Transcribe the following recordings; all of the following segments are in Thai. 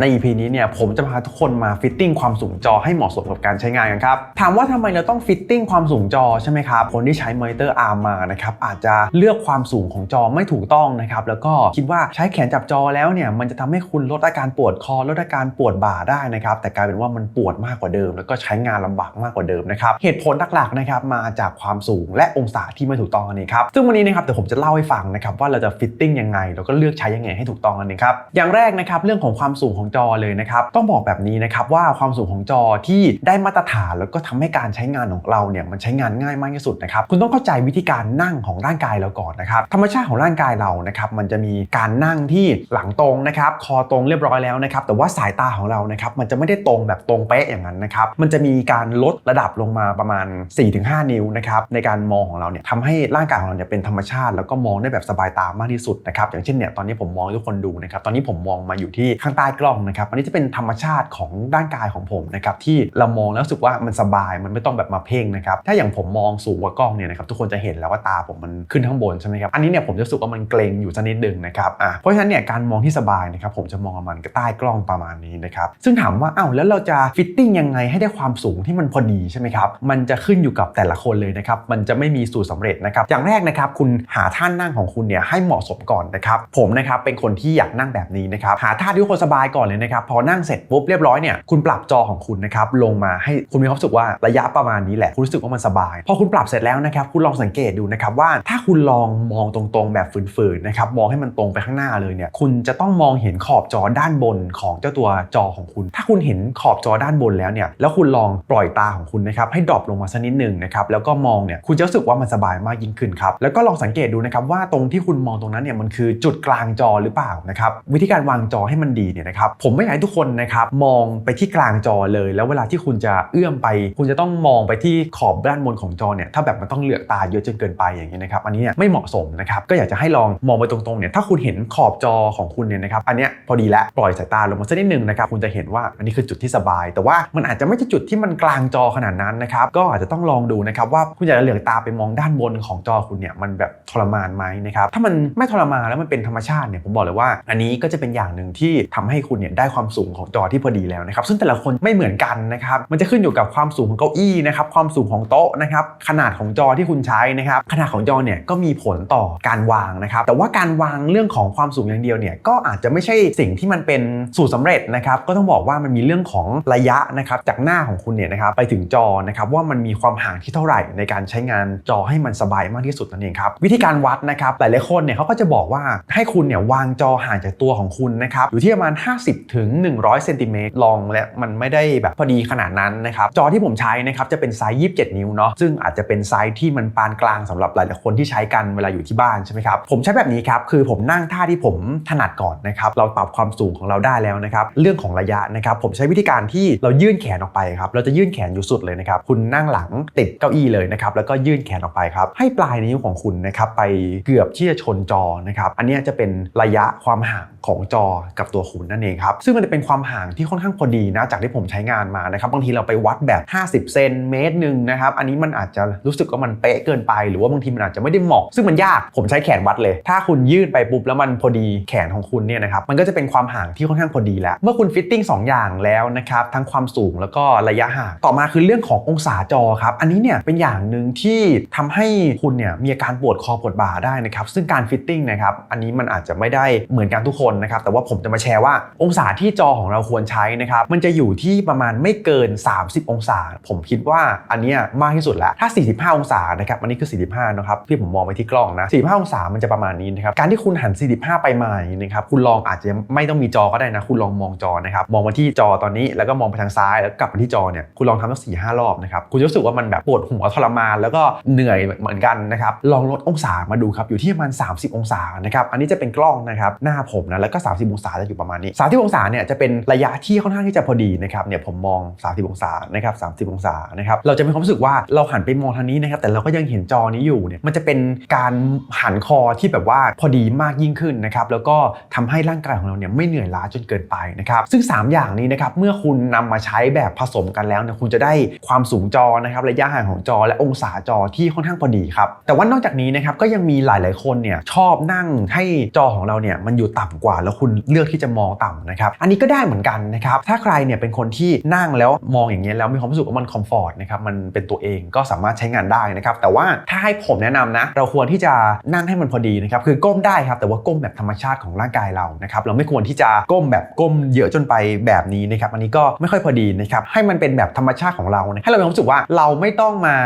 ใน EP นี้เนี่ยผมจะพาทุกคนมาฟิตติ้งความสูงจอให้เหมาะสมกับการใช้งานกันครับ ถามว่าทำไมเราต้องฟิตติ้งความสูงจอใช่ไหมครับ คนที่ใช้มอนิเตอร์อาร์มมานะครับอาจจะเลือกความสูงของจอไม่ถูกต้องนะครับ แล้วก็คิดว่าใช้แขนจับจอแล้วเนี่ยมันจะทำให้คุณลดอาการปวดคอลดอาการปวดบ่าได้นะครับ แต่กลายเป็นว่ามันปวดมากกว่าเดิม แล้วก็ใช้งานลำบากมากกว่าเดิมนะครับเหตุผลหลักๆนะครับมาจากความสูงและองศาที่ไม่ถูกต้องอันนี้ครับซึ่งวันนี้นะครับเดี๋ยวผมจะเล่าให้ฟังนะครับว่าเราจะฟิตติ้งยังไงแล้วก็เลือกใช้ยังไงให้ถูกต้องนนี้ครับอย่างแรกนะครับเรื่องของความสูงของจอเลยนะครับต้องบอกแบบนี้นะครับว่าความสูงของจอที่ได้มาตรฐานแล้วก็ทำให้การใช้งานของเราเนี่ยมันใช้งานง่ายมากที่สุดนะครับคุณต้องเข้าใจวิธีการนั่งของร่างกายเราก่อนนะครับธรรมชาติของร่างกายเรานะครับมันจะมีการนั่งที่หลังตรงนะครับคอตรงเรียบร้อยแล้วนะครับแต่ว่าสายตาของเรานะครับมันจะไม่ได้ตรงแบบตรงเป๊ะอย่างนั้นนะครับมันจะมีการลดระดับลงมาประมาณ 4-5 นิ้วนะครับในการมองของเราเนี่ยทำให้ร่างกายของเราเนี่ยเป็นธรรมชาติแล้วก็มองได้แบบสบายตามากที่สุดนะครับอย่างเช่นเนี่ยตอนนี้ผมมองทุกคนดูนะครับตอนนี้ผมมองมาอยู่ที่ข้างใต้กล้องนะครับอันนี้จะเป็นธรรมชาติของร่างกายของผมนะครับที่เรามองแล้วรู้สึกว่ามันสบายมันไม่ต้องแบบมาเพ่งนะครับถ้าอย่างผมมองสูงกว่ากล้องเนี่ยนะครับทุกคนจะเห็นแล้วว่าตาผมมันขึ้นข้างบนใช่ไหมครับอันนี้เนี่ยผมจะรู้สึกว่ามันเกรงอยู่สักนิดนึงนะครับอะเพราะฉะนั้นเนี่ยการมองที่สบายนะครับผมจะมองมันใต้กล้องประมาณนี้นะครับซึ่งถามว่าอ้าวแล้วเราจะฟิตติ้งยังไงให้ได้ความสูงที่มันพอดีใช่ไหมครับมันจะขึ้นอยู่กับแต่ละคนเลยนะครับมันจะไม่มีสูตรสำเร็จนะครับอย่างแรกนะครับคุณหาท่านั่งของคุณเนี่ยให้เหมาะสมก่อนนะครับผมนะครับเป็นคนที่อยากนั่งแบบนี้นะครับหาท่าที่คนสบายก่อนเลยนะครับ พอนั่งเสร็จปุ๊บเรียบร้อยเนี่ยคุณปรับจอของคุณนะครับลงมาให้คุณมีความรู้สึกว่าระยะประมาณนี้แหละคุณรู้สึกว่ามันสบาย พอคุณปรับเสร็จแล้วนะครับคุณลองสังเกตดูนะครับว่าถ้าคุณลองมองตรงๆแบบฝืนๆนะครับมองให้มันตรงไปข้างหน้าเลยเนี่ยคุณจะต้องมองเห็นขอบจอด้านบนของเจ้าตัวจอของคุณ ถ้าคุณเห็นขอบจอด้านบนแล้วเนี่ยแล้วคุณลองปล่อยตาของคุณนะครับให้ดรอปลงมาสักนิดหนึ่งนะครับแล้วก็มองเนี่ยคุณจะรู้สึกว่ามันสบายมากยิ่งขึ้นครับแล้วก็ลองสังเกตดูนะครับว่าตรงที่คุณมองตรงนั้นเนี่ยมันคือจุดกลางจอหรือเปล่านะครับวิธีการวางจอให้มันดีเนี่ยนะครับผมไม่อยากให้ทุกคนนะครับมองไปที่กลางจอเลย แล้วเวลาที่คุณจะเอื้อมไป คุณจะต้องมองไปที่ขอบด้านบนของจอเนี่ยถ้าแบบมันต้องเหลือกตาเยอะจนเกินไปอย่างนี้ยนะครับอันนี้เนี่ยไม่เหมาะสมนะครับก็อยากจะให้ลองมองไปตรงๆเนี่ยถ้าคุณเห็นขอบจอของคุณเนี่ยนะครับอันเนี้ยพอดีแล้วปล่อยสายตาลงมาสักนิดหนึ่งนะครับคุณจะเห็นว่าอันนี้คือจุดที่สบาย แต่ว่ามันอาจจะไม่ใช่จุดที่มันกลางจอขนาดนั้นนะครับก็อาจจะต้องลองดูนะครับว่าคุณอยากจะเหลือกตาไปมองด้านบนของจอคุณเนี่ยมันแบบทรมานไหมนะครับถ้ามันไม่ทรมานแล้วมันเป็นธรรมชาติเนี่ยผมบอกเลยว่า อันนี้ก็จะเป็นอย่างหนึ่งที่ทำให้คุณเนี่ยได้ความสูงของจอที่พอดีแล้วนะครับซึ่งแต่ละคนไม่เหมือนกันนะครับมันจะขึ้นอยู่กับความสูงของเก้าอี้นะครับความสูงของโต๊ะนะครับขนาดของจอที่คุณใช้นะครับขนาดของจอเนี่ยก็มีผลต่อการวางนะครับแต่ว่าการวางเรื่องของความสูงอย่างเดียวเนี่ยก็อาจจะไม่ใช่สิ่งที่มันเป็นสูตรสำเร็จนะครับก็ต้องบอกว่ามันมีเรื่องของระยะนะครับจากหน้าของคุณเนี่ยนะครับไปถึงจอนะครับว่ามันมีความห่างที่เท่าไหร่ในการใช้งานจอให้มันสบายมากที่สุดนั่นเองครับวิธีการวัดนะครับหลายๆคนเนี่ยเขาก็จะบอกว่าให้คุณเนี่ยวางจอห่างจากตัวของคุณนะครับอยู่ที่ประมาณ 50ถึง100เซนติเมตรลองและมันไม่ได้แบบพอดีขนาดนั้นนะครับจอที่ผมใช้นะครับจะเป็นไซส์ 27 นิ้วเนาะซึ่งอาจจะเป็นไซส์ที่มันปานกลางสำหรับหลายๆคนที่ใช้กันเวลาอยู่ที่บ้านใช่ไหมครับผมใช้แบบนี้ครับคือผมนั่งท่าที่ผมถนัดก่อนนะครับเราปรับความสูงของเราได้แล้วนะครับเรื่องของระยะนะครับผมใช้วิธีการที่เรายื่นแขนออกไปครับเราจะยื่นแขนอยู่สุดเลยนะครับคุณนั่งหลังติดเก้าอี้เลยนะครับแล้วก็ยื่นแขนออกไปครับให้ปลายนิ้วของคุณนะครับไปเกือบที่จะชนจอนะครับอันนี้จะเป็นระยะความห่างของจอกับตัวคุณนั่นเองครับซึ่งมันจะเป็นความห่างที่ค่อนข้างพอดีนะจากที่ผมใช้งานมานะครับบางทีเราไปวัดแบบ 50 เซนเมตรหนึ่งนะครับอันนี้มันอาจจะรู้สึกว่ามันเป๊ะเกินไป หรือว่าบางทีมันอาจจะไม่ได้เหมาะ ซึ่งมันยากผมใช้แขนวัดเลย ถ้าคุณยื่นไปปุ๊บแล้วมันพอดีแขนของคุณเนี่ยนะครับมันก็จะเป็นความห่างที่ค่อนข้างพอดีแล้ว เมื่อคุณฟิตติ้ง2อย่างแล้วนะครับทั้งความสูงแล้วก็ระยะห่างต่อมาคือเรื่องขององศาจอครับอันนี้เนี่ยเป็นอย่างหนึ่งที่ทำให้คุณเนี่ยมีอาการปวดคอปวดบ่าได้นะครับซึ่งการฟิตติ้งนะครับอันนี้มันอาจจะไม่ได้เหมือนกันทุกคนนะครับแต่ว่าผมจะมาแชร์ว่าองศาที่จอของเราควรใช้นะครับมันจะอยู่ที่ประมาณไม่เกิน 30 องศา ผมคิดว่าอันเนี้ยมากที่สุดแล้วถ้า 45 องศานะครับอันนี้คือ 45นะครับที่ผมมองไปที่กล้องนะ45 องศามันจะประมาณนี้นะครับการที่คุณหัน 45 ไปมาอย่างนี้นะครับคุณลองอาจจะไม่ต้องมีจอก็ได้นะ คุณลองมองจอนะครับมองมาที่จอตอนนี้แล้วก็มองไปทางซ้ายแล้วกลับมาที่จอเนี่ยคุณลองทำสักสี่ห้ารอบนะครับคุณจะรู้สึกว่ามันแบบปวดหัวทรมานแล้วก็เหนื่อยเหมือนกันนะครับลองลดองศามาดูครับอยู่ที่ประมาณ 30 องศานะครับอันนี้จะเป็นกล้องนะครับหน้าผมนะแล้วก็ 30 องศาจะอยู่ประมาณนี้30 องศาเนี่ยจะเป็นระยะที่ค่อนข้างที่จะพอดีนะครับเนี่ยผมมอง 30 องศานะครับ30 องศานะครับเราจะมีความรู้สึกว่าเราหันไปมองทางนี้นะครับแต่เราก็ยังเห็นจอนี้อยู่เนี่ยมันจะเป็นการหันคอที่แบบว่าพอดีมากยิ่งขึ้นนะครับแล้วก็ทำให้ร่างกายของเราเนี่ยไม่เหนื่อยล้าจนเกินไปนะครับซึ่ง 3 อย่างนี้นะครับเมื่อคุณนำมาใช้แบบผสมกันแล้วเนี่ยคุณจะได้ความสูงจอนะครับระยะห่างของจอและองศาจอที่ค่อนข้างพอดีครับแต่ว่านอกจากนี้นะครับก็ยังมีหลาย ๆ คนเนี่ยชอบนั่งให้จอของเราเนี่ยมันอยู่ต่ำกว่า แล้วคุณเลือกที่จะมองต่ำำนะครับอันนี้ก็ได้เหมือนกันนะครับถ้าใครเนี่ยเป็นคนที่นั่งแล้วมองอย่างเงี้ยแล้วมีความรู้สึกว่ามันคอมฟอร์ตนะครับมันเป็นตัวเองก็สามารถใช้งานได้นะครับแต่ว่าถ้าให้ผมแนะนำนะเราควรที่จะนั่งให้มันพอดีนะครับคือก้มได้ครับแต่ว่าก้มแบบธรรมชาติของร่างกายเรานะครับเราไม่ควรที่จะก้มแบบก้มเยอะจนไปแบบนี้นะครับอันนี้ก็ไม่ค่อยพอดีนะครับให้มันเป็นแบบธรรมชาติของเราให้เรามีความรู้สึกว่าเราไม่ต้องมา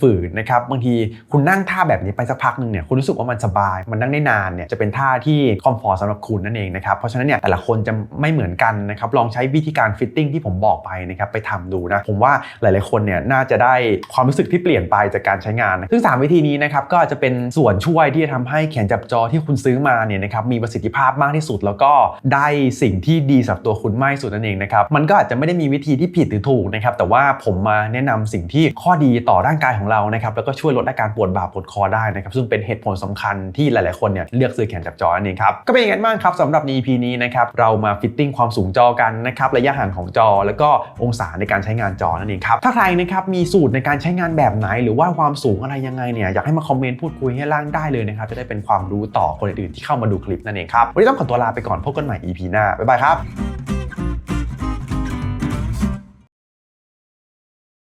ฝืนนะครับบางทีคุณนั่งท่าแบบนี้ไปสักพักหนึ่งเนี่ยคุณรู้สึกว่ามันสบาย มันนั่งได้นานเนี่ยจะเป็นท่าที่คอมฟอร์ตสำหรับคุณนั่นเองนะครับเพราะฉะนั้นเนี่ยแต่ละคนจะไม่เหมือนกันนะครับลองใช้วิธีการฟิตติ้งที่ผมบอกไปนะครับไปทำดูนะผมว่าหลาย ๆ คนเนี่ยน่าจะได้ความรู้สึกที่เปลี่ยนไปจากการใช้งาน ซึ่ง 3 วิธีนี้นะครับก็อาจจะเป็นส่วนช่วยที่จะทำให้แขนจับจอที่คุณซื้อมาเนี่ยนะครับมีประสิทธิภาพมากที่สุด แล้วก็ได้สิ่งที่ดีสำหรับตัวคุณมากที่สุดนั่นเองนะครับมันก็อาจจะไม่ได้มีวิธีที่ผิดหรือถูกนะครับแต่ว่าผมมาแนะนำสิ่งที่ข้อดีต่อร่างกายของเรานะครับแล้วก็ช่วยลดอาการปวดบ่าปวดคอได้นะครับซึ่งเป็นเหตุผลสำคัญที่หลาย ๆ คนเนี่ยเลือกซื้อแขนจับจอนั่นเองครับก็เป็นอย่างนั้นบ้างครับสำหรับ EP นี้นะครับเรามาฟิตติ้งความสูงจอกันนะครับระยะห่างของจอ แล้วก็องศาในการใช้งานจอนั่นเองครับถ้าใครนะครับมีสูตรในการใช้งานแบบไหน หรือว่าความสูงอะไรยังไงเนี่ยอยากให้มาคอมเมนต์พูดคุยให้ล่างได้เลยนะครับจะได้เป็นความรู้ต่อคนอื่นๆที่เข้ามาดูคลิปนั่นเองครับวันนี้ต้องขอตัวลาไปก่อนพบกันใหม่ EP หน้าบ๊ายบายครับ